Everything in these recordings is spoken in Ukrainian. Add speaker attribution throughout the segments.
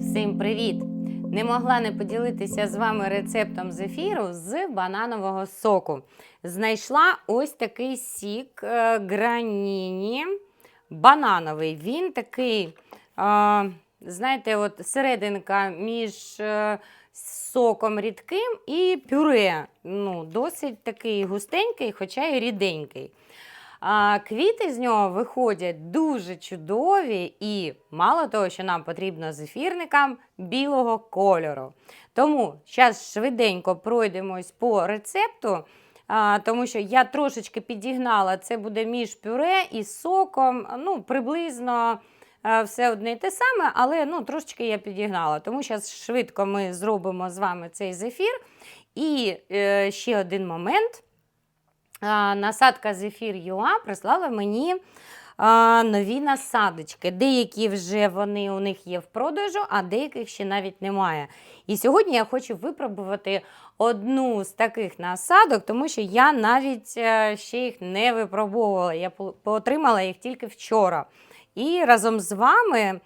Speaker 1: Всім привіт! Не могла не поділитися з вами рецептом зефіру з бананового соку. Знайшла ось такий сік е, граніні банановий. Він такий, е, знаєте, от серединка між е, соком рідким і пюре. Ну, досить такий густенький, хоча й ріденький. А квіти з нього виходять дуже чудові, і мало того, що нам потрібно зефірникам білого кольору. Тому зараз швиденько пройдемось по рецепту, а, тому що я трошечки підігнала, це буде між пюре і соком. Ну, приблизно а, все одне і те саме, але ну, трошечки я підігнала. Тому зараз швидко ми зробимо з вами цей зефір. І е, ще один момент. Насадка Зефір ЮА прислала мені нові насадочки. Деякі вже вони у них є в продажу, а деяких ще навіть немає. І сьогодні я хочу випробувати одну з таких насадок, тому що я навіть е, ще їх не випробовувала. Я отримала їх тільки вчора. І разом з вами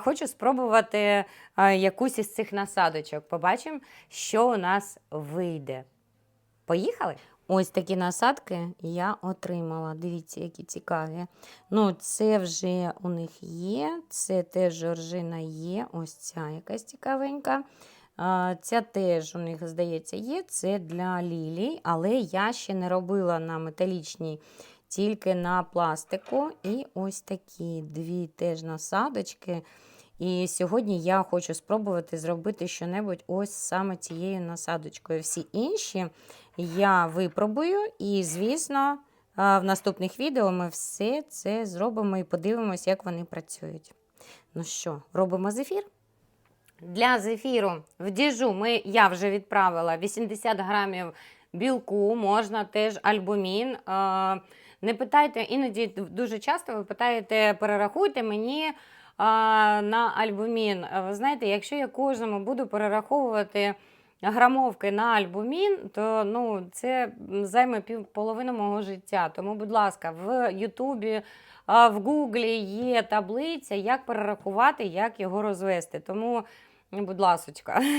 Speaker 1: хочу спробувати якусь із цих насадочок. Побачимо, що у нас вийде. Поїхали? Ось такі насадки я отримала. Дивіться, які цікаві. Ну, це вже у них є. Це теж жоржина є. Ось ця якась цікавенька. Ця теж у них, здається, є. Це для лілій, але я ще не робила на металічній, тільки на пластику. І ось такі дві теж насадочки. І сьогодні я хочу спробувати зробити щонебудь ось саме цією насадочкою. Всі інші я випробую, і, звісно, в наступних відео ми все це зробимо і подивимося, як вони працюють. Ну що, робимо зефір? Для зефіру в діжу ми, я вже відправила 80 грамів білку, можна теж альбумін. Не питайте, іноді дуже часто ви питаєте, перерахуйте мені на альбумін. Ви знаєте, якщо я кожному буду перераховувати грамовки на альбумін, то ну, це займе пів половини мого життя. Тому, будь ласка, в Ютубі, в Гуглі є таблиця, як перерахувати, як його розвести. Тому, будь ласочка.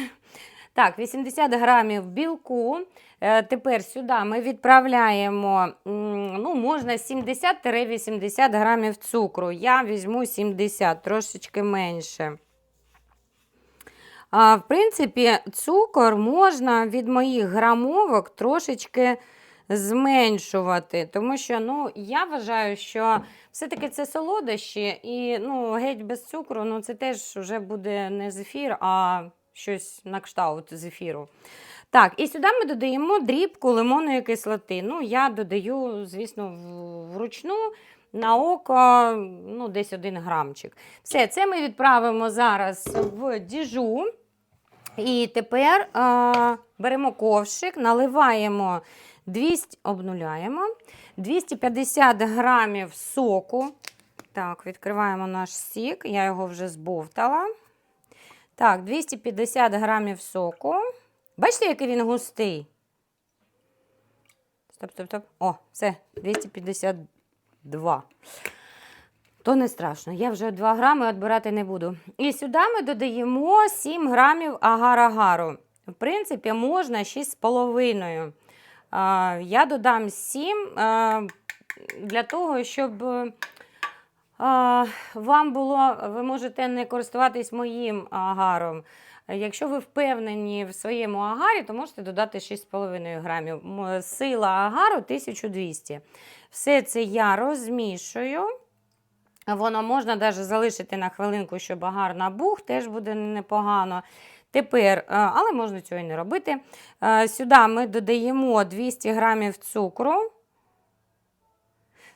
Speaker 1: Так, 80 грамів білку. Е, Тепер сюди ми відправляємо, ну, можна 70-80 грамів цукру. Я візьму 70, трошечки менше. В принципі, цукор можна від моїх грамовок трошечки зменшувати, тому що ну, я вважаю, що все-таки це солодощі, і ну, геть без цукру ну, це теж вже буде не зефір, а щось на кшталт зефіру. Так, і сюди ми додаємо дрібку лимонної кислоти. Ну, я додаю, звісно, вручну на око ну, десь один грамчик. Все, це ми відправимо зараз в діжу. І тепер а, беремо ковшик, наливаємо 200, обнуляємо 250 грамів соку. Так, відкриваємо наш сік, я його вже збовтала. Так, 250 грамів соку. Бачите, який він густий? Стоп, стоп, стоп. О, все, 252. То не страшно, я вже 2 грами відбирати не буду. І сюди ми додаємо 7 грамів агар-агару. В принципі, можна 6,5. Я додам 7 для того, щоб вам було, ви можете не користуватись моїм агаром. Якщо ви впевнені в своєму агарі, то можете додати 6,5 грамів. Сила агару 1200. Все це я розмішую. Воно можна навіть залишити на хвилинку, щоб агар набух, теж буде непогано. Тепер, е, але можна цього і не робити. Е, Сюди ми додаємо 200 грамів цукру.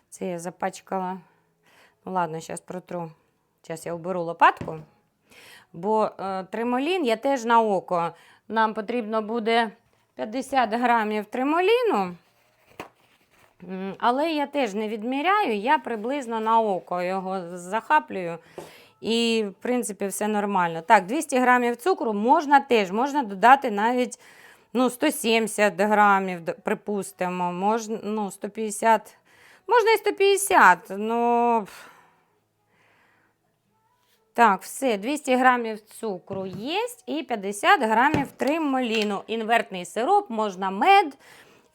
Speaker 1: Це я запачкала. Ну, ладно, зараз протру. Зараз я оберу лопатку. Бо е, тремолін я теж на око. Нам потрібно буде 50 грамів тремоліну. Але я теж не відміряю, я приблизно на око його захаплюю. І, в принципі, все нормально. Так, 200 грамів цукру можна теж, можна додати навіть ну, 170 грамів, припустимо, можна, ну, 150, можна і 150, ну, Так, все, 200 грамів цукру є і 50 грамів тримоліну. Інвертний сироп, можна мед.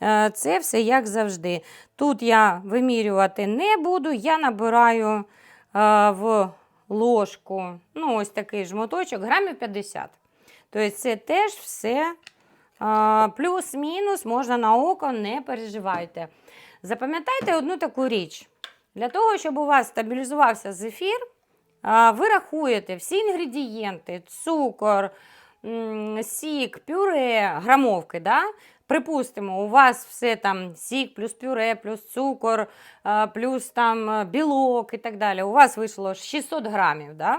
Speaker 1: Е, Це все як завжди. Тут я вимірювати не буду, я набираю е, в ложку, ну, ось такий жмоточок, грамів 50. Тобто це теж все е, плюс-мінус, можна на око, не переживайте. Запам'ятайте одну таку річ. Для того, щоб у вас стабілізувався зефір, ви рахуєте всі інгредієнти, цукор, сік, пюре, грамовки. Да? Припустимо, у вас все там сік, плюс пюре, плюс цукор, плюс там е, білок і так далі. У вас вийшло 600 грамів. Да?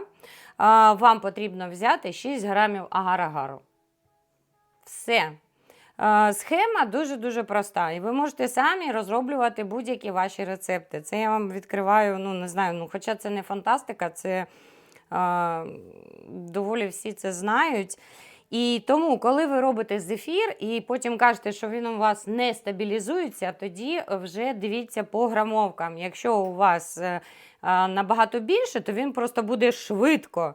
Speaker 1: Вам потрібно взяти 6 грамів агар-агару. Все. Схема дуже-дуже проста, і ви можете самі розроблювати будь-які ваші рецепти. Це я вам відкриваю, ну не знаю, ну хоча це не фантастика, це е, доволі всі це знають. І тому, коли ви робите зефір і потім кажете, що він у вас не стабілізується, тоді вже дивіться по грамовкам. Якщо у вас е, набагато більше, то він просто буде швидко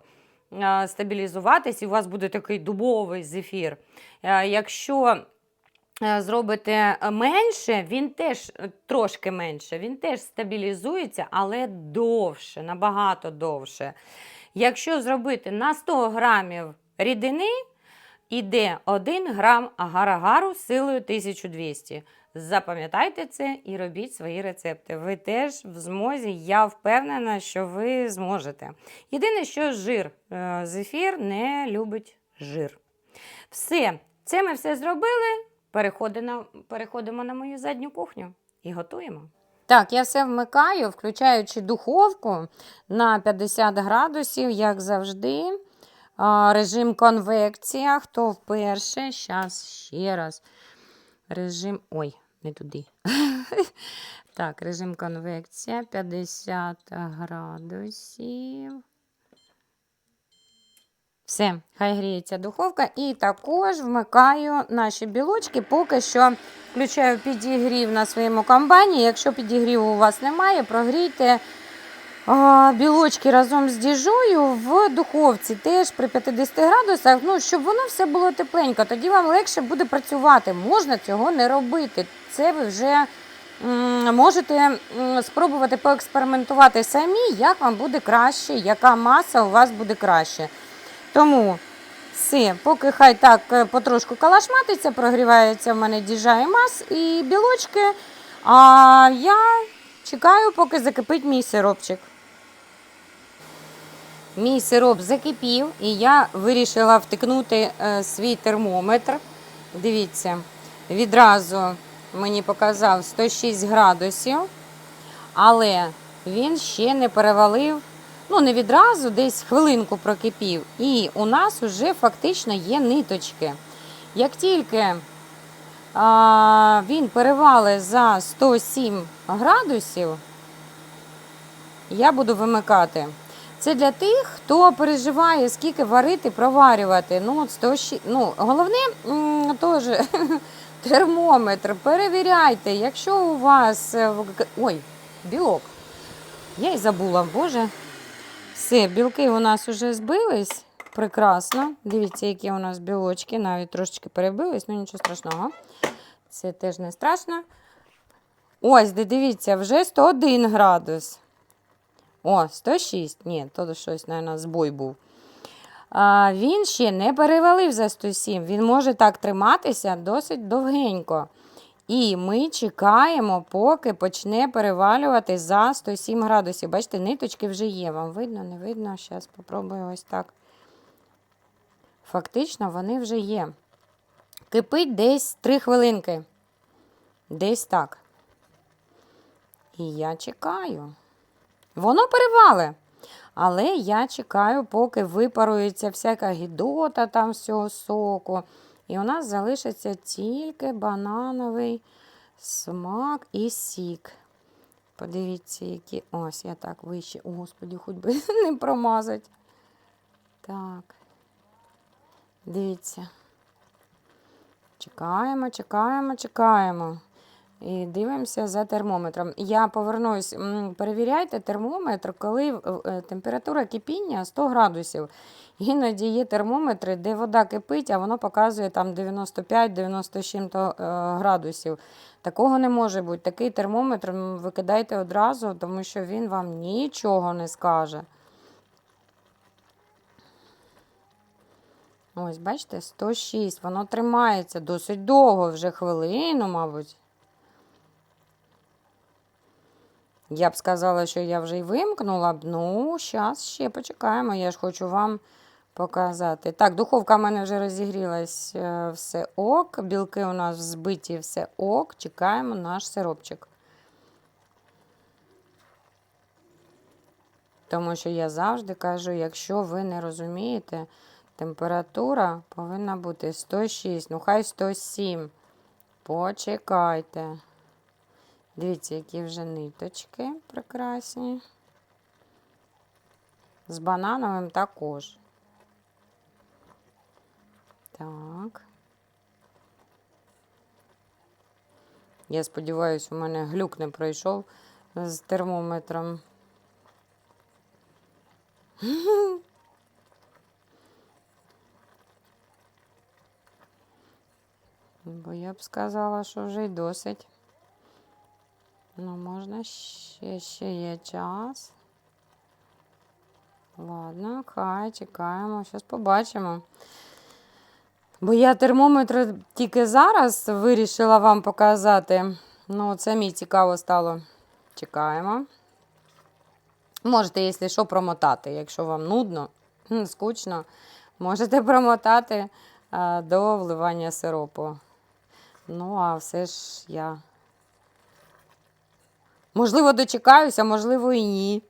Speaker 1: стабілізуватись, і у вас буде такий дубовий зефір. Е, Якщо зробите менше, він теж е, трошки менше, він теж стабілізується, але довше, набагато довше. Якщо зробити на 100 грамів рідини, іде 1 грам агар-агару силою 1200. Запам'ятайте це і робіть свої рецепти. Ви теж в змозі, я впевнена, що ви зможете. Єдине, що жир, Е, зефір не любить жир. Все, це ми все зробили. Переходимо, переходимо на мою задню кухню і готуємо. Так, я все вмикаю, включаючи духовку на 50 градусів, як завжди. Режим конвекція. Хто вперше? Зараз ще раз. Режим. Ой, не туди. Так, режим конвекція 50 градусів. Все, хай гріється духовка. І також вмикаю наші білочки. Поки що включаю підігрів на своєму комбайні. Якщо підігріву у вас немає, прогрійте білочки разом з діжою в духовці, теж при 50 градусах, ну, щоб воно все було тепленько. Тоді вам легше буде працювати. Можна цього не робити. Це ви вже можете спробувати поекспериментувати самі, як вам буде краще, яка маса у вас буде краще. Тому все, поки хай так е, потрошку калашматиться, прогрівається в мене діжа мас і білочки. А я чекаю, поки закипить мій сиропчик. Мій сироп закипів, і я вирішила втикнути е, свій термометр. Дивіться, відразу мені показав 106 градусів, але він ще не перевалив ну не відразу, десь хвилинку прокипів. І у нас вже фактично є ниточки. Як тільки а, він перевалить за 107 градусів, я буду вимикати. Це для тих, хто переживає, скільки варити, проварювати. Ну, от 106, ну, головне теж термометр. Перевіряйте, якщо у вас. е, Ой, білок. Я й забула, боже. Все, білки у нас вже збились. Прекрасно. Дивіться, які у нас білочки, навіть трошечки перебились, ну нічого страшного. Це теж не страшно. Ось, де дивіться, вже 101 градус. О, 106. Ні, то щось, мабуть, збой був. А, він ще не перевалив за 107. Він може так триматися досить довгенько. І ми чекаємо, поки почне перевалювати за 107 градусів. Бачите, ниточки вже є. Вам видно, не видно? Зараз спробую ось так. Фактично, вони вже є. Кипить десь 3 хвилинки. Десь так. І я чекаю. Воно перевале. Але я чекаю, поки випарується всяка гідота там з цього соку. І у нас залишиться тільки банановий смак і сік. Подивіться, які. Ось, я так вище. О, господі, хоч би не промазать. Так. Дивіться. Чекаємо, чекаємо, чекаємо. І дивимося за термометром. Я повернусь, перевіряйте термометр, коли е, температура кипіння 100 градусів. Іноді є термометри, де вода кипить, а воно показує там 95-97 е, градусів. Такого не може бути. Такий термометр викидайте одразу, тому що він вам нічого не скаже. Ось, бачите, 106. Воно тримається досить довго, вже хвилину, мабуть. Я б сказала, що я вже й вимкнула б. Ну, зараз ще почекаємо. Я ж хочу вам показати. Так, духовка в мене вже розігрілась е, все ок. Білки у нас взбиті все ок. Чекаємо наш сиропчик. Тому що я завжди кажу, якщо ви не розумієте, температура повинна бути 106, ну хай 107. Почекайте. Дивіться, які вже ниточки прекрасні. З банановим також. Так. Я сподіваюся, у мене глюк не пройшов з термометром. Бо я б сказала, що вже й досить. Ну, можна ще, ще є час. Ладно, хай чекаємо, зараз побачимо. Бо я термометр тільки зараз вирішила вам показати. Ну, це мені цікаво стало. Чекаємо. Можете, якщо що, промотати. Якщо вам нудно, скучно, можете промотати до вливання сиропу. Ну, а все ж я. Можливо, дочекаюся, можливо, і ні.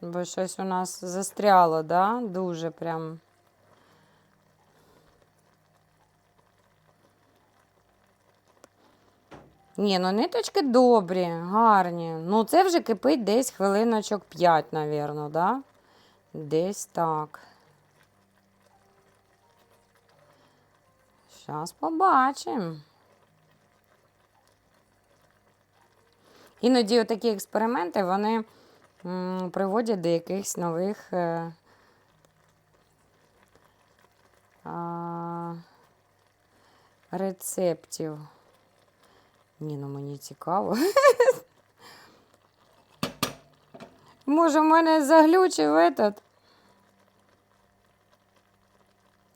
Speaker 1: Бо щось у нас застряло, да? Дуже прям. Ні, ну ниточки добрі, гарні. Ну, це вже кипить десь хвилиночок 5, напевно, да? Десь так. Зараз побачимо. Іноді такі експерименти вони приводять до якихось нових е, рецептів. Ні, ну мені цікаво. Може, в мене заглючив этот.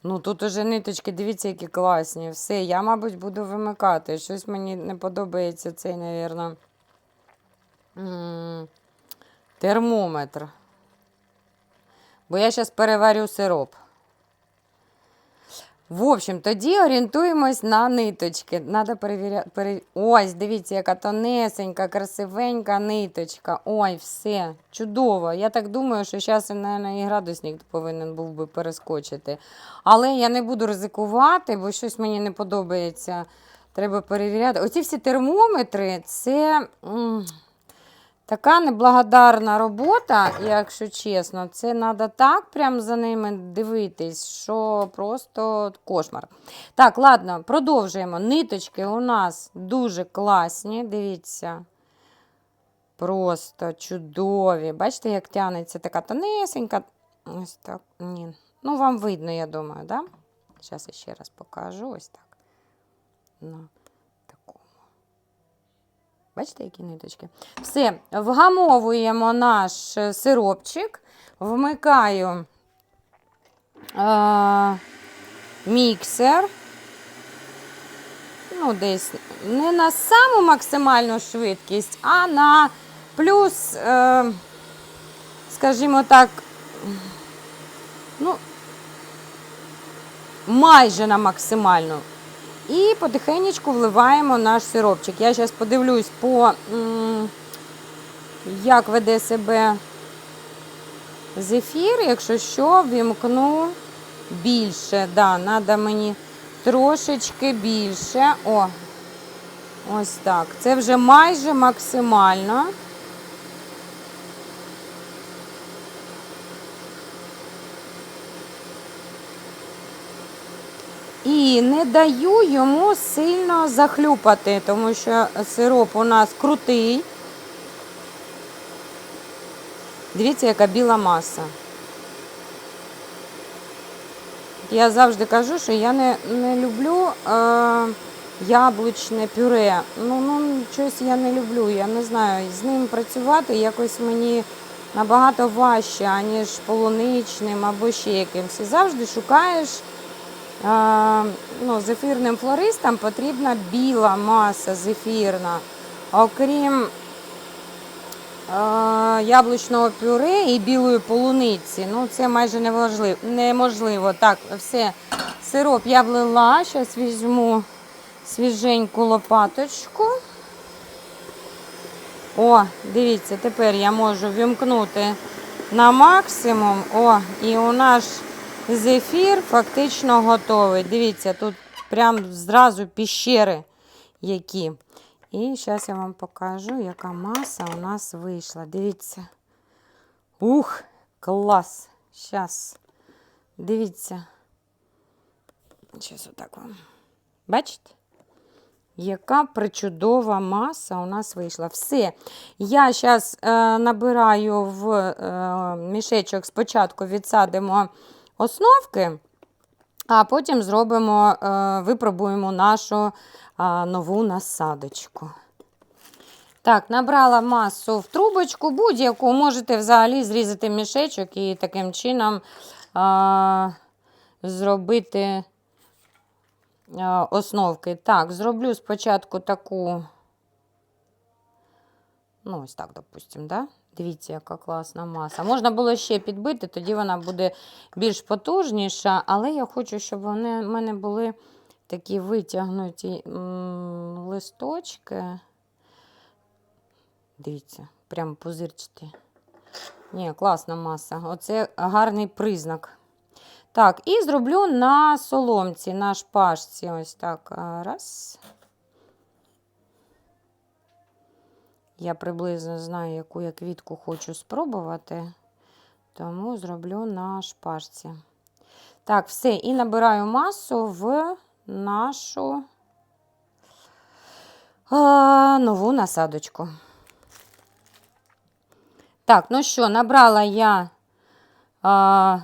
Speaker 1: Ну, тут уже ниточки, дивіться, які класні. Все, я, мабуть, буду вимикати. Щось мені не подобається цей, навірно, м, термометр. Бо я зараз переварю сироп. В общем, тоді орієнтуємось на ниточки. Надо перевіряти. Пере... Ось, дивіться, яка тонесенька, красивенька ниточка. Ой, все, чудово. Я так думаю, що зараз, мабуть, і градусник повинен був би перескочити. Але я не буду ризикувати, бо щось мені не подобається. Треба перевіряти. Оці всі термометри це. Така неблагодарна робота, якщо чесно, це треба так прям за ними дивитись, що просто кошмар. Так, ладно, продовжуємо. Ниточки у нас дуже класні, дивіться. Просто чудові. Бачите, як тянеться така тонесенька. Ось так. Ні. Ну, вам видно, я думаю, да? Зараз ще раз покажу. Ось так. Такому. Бачите, які ниточки? Все, вгамовуємо наш е, сиропчик, вмикаю е, міксер. Ну, десь не на саму максимальну швидкість, а на плюс, е, скажімо так, ну, майже на максимальну. І потихенечку вливаємо наш сиропчик. Я зараз подивлюсь, по, як веде себе зефір. Якщо що, вімкну більше. Да, Треба мені трошечки більше. О, ось так. Це вже майже максимально. І не даю йому сильно захлюпати, тому що сироп у нас крутий. Дивіться, яка біла маса. Я завжди кажу, що я не, не люблю е, яблучне пюре. Ну, ну, щось я не люблю. Я не знаю, з ним працювати якось мені набагато важче, аніж полуничним або ще якимось. Завжди шукаєш. Ну, зефірним флористам потрібна біла маса зефірна. Окрім яблучного пюре і білої полуниці. Ну, це майже неважливо, неможливо. Так, все. Сироп я влила. Зараз візьму свіженьку лопаточку. О, дивіться, тепер я можу вімкнути на максимум. О, і у наш зефір фактично готовий. Дивіться, тут прям зразу піщери які. І зараз я вам покажу, яка маса у нас вийшла. Дивіться. Ух, клас! Зараз. Дивіться. Зараз отак вам. Бачите? Яка причудова маса у нас вийшла. Все. Я зараз е, набираю в е, мішечок, спочатку відсадимо основки, а потім зробимо, е, випробуємо нашу нову насадочку. Так, набрала масу в трубочку, будь-яку можете взагалі зрізати мішечок і таким чином а, зробити а, основки. Так, зроблю спочатку таку, ну, ось так, допустимо, да? Дивіться, яка класна маса. Можна було ще підбити, тоді вона буде більш потужніша, але я хочу, щоб вони в мене були такі витягнуті листочки. Дивіться, прям пузирчаті. Ні, класна маса. Оце гарний признак. Так, і зроблю на соломці, на шпажці. Ось так. Раз. Я приблизно знаю, яку я квітку хочу спробувати, тому зроблю на шпажці. Так, все. І набираю масу в нашу а, нову насадочку. Так, ну що, набрала я а,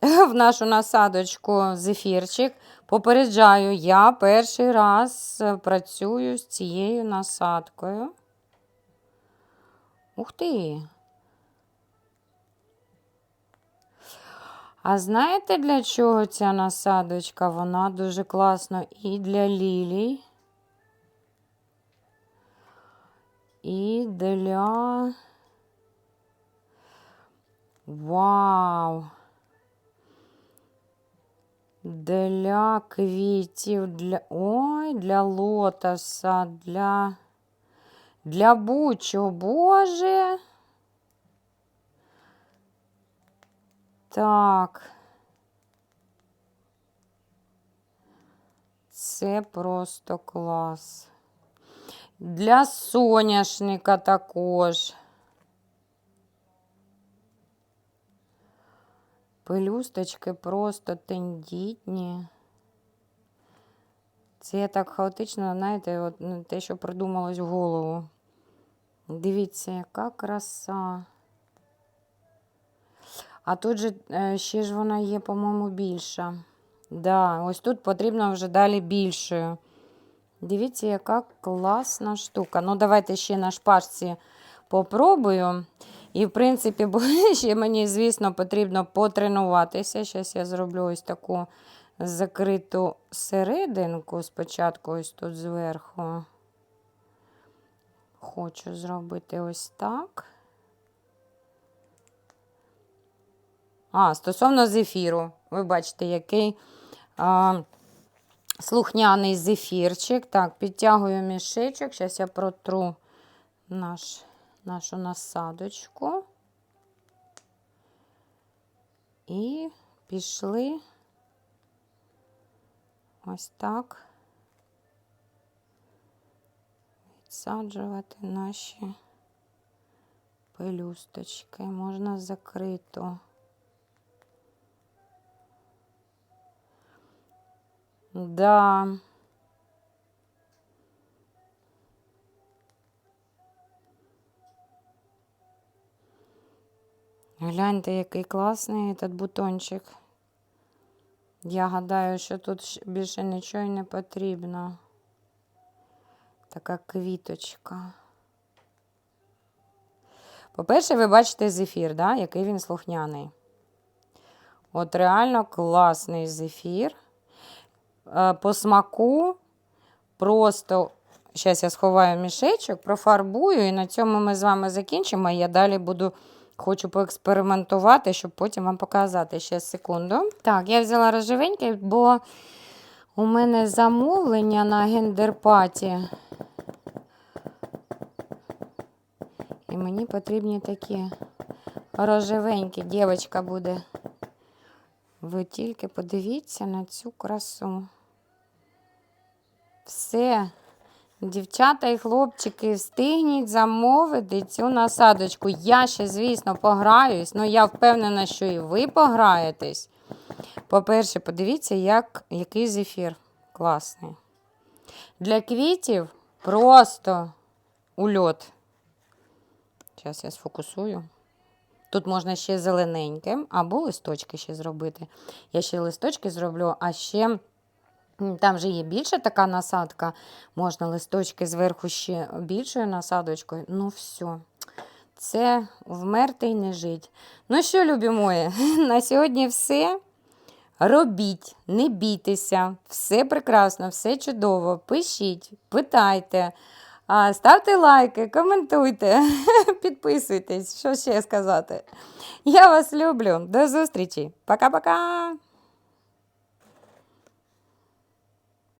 Speaker 1: в нашу насадочку зефірчик. Попереджаю, я перший раз е, працюю з цією насадкою. Ух ти! А знаєте, для чого ця насадочка? Вона дуже класна і для лілій, і для. Вау! Для квітів, для. Ой, для лотоса, для. Для бучу, Боже. Так. Це просто клас. Для соняшника також. Пелюсточки просто тендітні. Це я так хаотично, знаєте, от ну, те, що придумалось в голову. Дивіться, яка краса. А тут же е, ще ж вона є, по-моєму, більша. Да, ось тут потрібно вже далі більшою. Дивіться, яка класна штука. Ну, давайте ще на шпажці попробую. І, в принципі, ще мені, звісно, потрібно потренуватися. Зараз я зроблю ось таку закриту серединку спочатку, ось тут зверху. Хочу зробити ось так. А, стосовно зефіру, ви бачите, який а, слухняний зефірчик. Так, підтягую мішечок. Зараз я протру наш, нашу насадочку. І пішли ось так відсаджувати наші пелюсточки. Можна закрито. Да. Гляньте, який класний этот бутончик. Я гадаю, що тут більше нічого не потрібно. Така квіточка. По-перше, ви бачите зефір, да? який він слухняний. От реально класний зефір. Е, По смаку просто. Зараз я сховаю мішечок, профарбую, і на цьому ми з вами закінчимо. Я далі буду хочу поекспериментувати, щоб потім вам показати. Ще секунду. Так, я взяла рожевенький, бо у мене замовлення на гендерпаті. І мені потрібні такі рожевенькі. Дівчинка буде. Ви тільки подивіться на цю красу. Все. Дівчата і хлопчики, встигніть замовити цю насадочку. Я ще, звісно, пограюсь, але я впевнена, що і ви пограєтесь. По-перше, подивіться, як, який зефір класний. Для квітів просто ульот. Зараз я сфокусую. Тут можна ще зелененьким або листочки ще зробити. Я ще листочки зроблю, а ще там же є більша така насадка. Можна листочки зверху ще більшою насадочкою. Ну, все. Це вмерти й не жить. Ну що, любі мої, на сьогодні все. Робіть, не бійтеся, все прекрасно, все чудово. Пишіть, питайте, ставте лайки, коментуйте, підписуйтесь, що ще сказати. Я вас люблю. До зустрічі. Пока-пока.